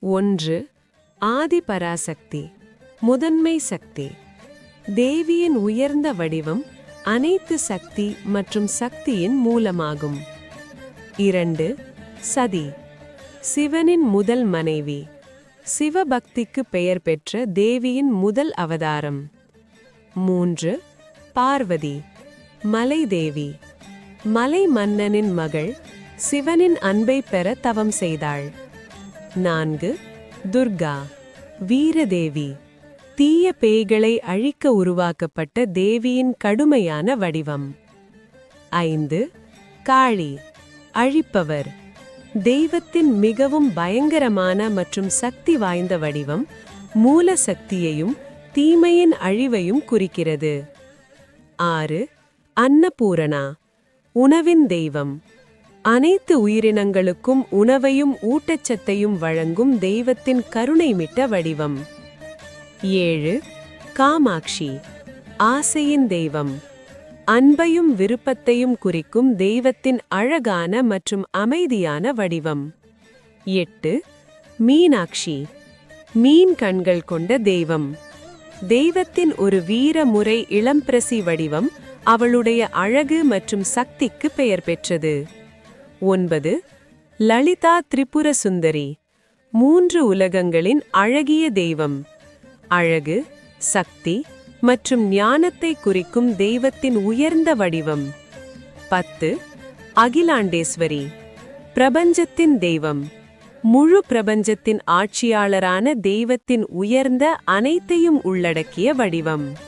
ஒன்று ஆதிபராசக்தி முதன்மை சக்தி. தேவியின் உயர்ந்த வடிவம் அனைத்து சக்தி மற்றும் சக்தியின் மூலமாகும். இரண்டு சதி சிவனின் முதல் மனைவி. சிவபக்திக்கு பெயர் பெற்ற தேவியின் முதல் அவதாரம். மூன்று பார்வதி மலை தேவி மலை மன்னனின் மகள் சிவனின் அன்பை பெற தவம் செய்தாள். நான்கு துர்கா வீரதேவி தீய பேய்களை அழிக்க உருவாக்கப்பட்ட தேவியின் கடுமையான வடிவம். ஐந்து காளி அழிப்பவர். தெய்வத்தின் மிகவும் பயங்கரமான மற்றும் சக்தி வாய்ந்த வடிவம் மூல சக்தியையும் தீமையின் அழிவையும் குறிக்கிறது. ஆறு அன்னபூரணா உணவின் தெய்வம். அனைத்து உயிரினங்களுக்கும் உணவையும் ஊட்டச்சத்தையும் வழங்கும் தெய்வத்தின் கருணைமிட்ட வடிவம். ஏழு காமாட்சி ஆசையின் தெய்வம். அன்பையும் விருப்பத்தையும் குறிக்கும் தெய்வத்தின் அழகான மற்றும் அமைதியான வடிவம். எட்டு மீனாட்சி மீன் கண்கள் கொண்ட தெய்வம். தெய்வத்தின் ஒரு வீர முறை இளம்பிரசி வடிவம் அவளுடைய அழகு மற்றும் சக்திக்கு பெயர் பெற்றது. ஒன்பது லலிதா திரிபுர சுந்தரி மூன்று உலகங்களின் அழகிய தெய்வம். அழகு சக்தி மற்றும் ஞானத்தை குறிக்கும் தெய்வத்தின் உயர்ந்த வடிவம். பத்து அகிலாண்டேஸ்வரி பிரபஞ்சத்தின் தெய்வம். முழு பிரபஞ்சத்தின் ஆட்சியாளரான தெய்வத்தின் உயர்ந்த அனைத்தையும் உள்ளடக்கிய வடிவம்.